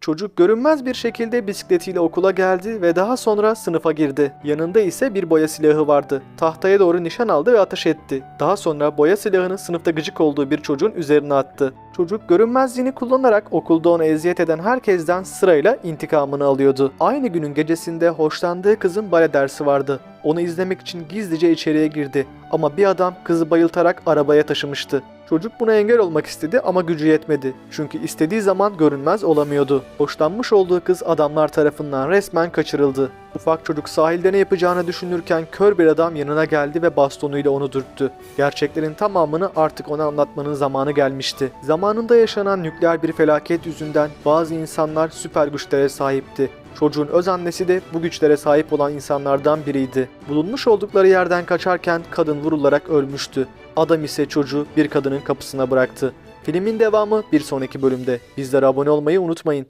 Çocuk görünmez bir şekilde bisikletiyle okula geldi ve daha sonra sınıfa girdi. Yanında ise bir boya silahı vardı. Tahtaya doğru nişan aldı ve ateş etti. Daha sonra boya silahını sınıfta gıcık olduğu bir çocuğun üzerine attı. Çocuk görünmezliğini kullanarak okulda ona eziyet eden herkesten sırayla intikamını alıyordu. Aynı günün gecesinde hoşlandığı kızın bale dersi vardı. Onu izlemek için gizlice içeriye girdi. Ama bir adam kızı bayıltarak arabaya taşımıştı. Çocuk buna engel olmak istedi ama gücü yetmedi. Çünkü istediği zaman görünmez olamıyordu. Hoşlanmış olduğu kız adamlar tarafından resmen kaçırıldı. Ufak çocuk sahilde ne yapacağını düşünürken kör bir adam yanına geldi ve bastonuyla onu dürttü. Gerçeklerin tamamını artık ona anlatmanın zamanı gelmişti. Zamanında yaşanan nükleer bir felaket yüzünden bazı insanlar süper güçlere sahipti. Çocuğun öz annesi de bu güçlere sahip olan insanlardan biriydi. Bulunmuş oldukları yerden kaçarken kadın vurularak ölmüştü. Adam ise çocuğu bir kadının kapısına bıraktı. Filmin devamı bir sonraki bölümde. Bizlere abone olmayı unutmayın.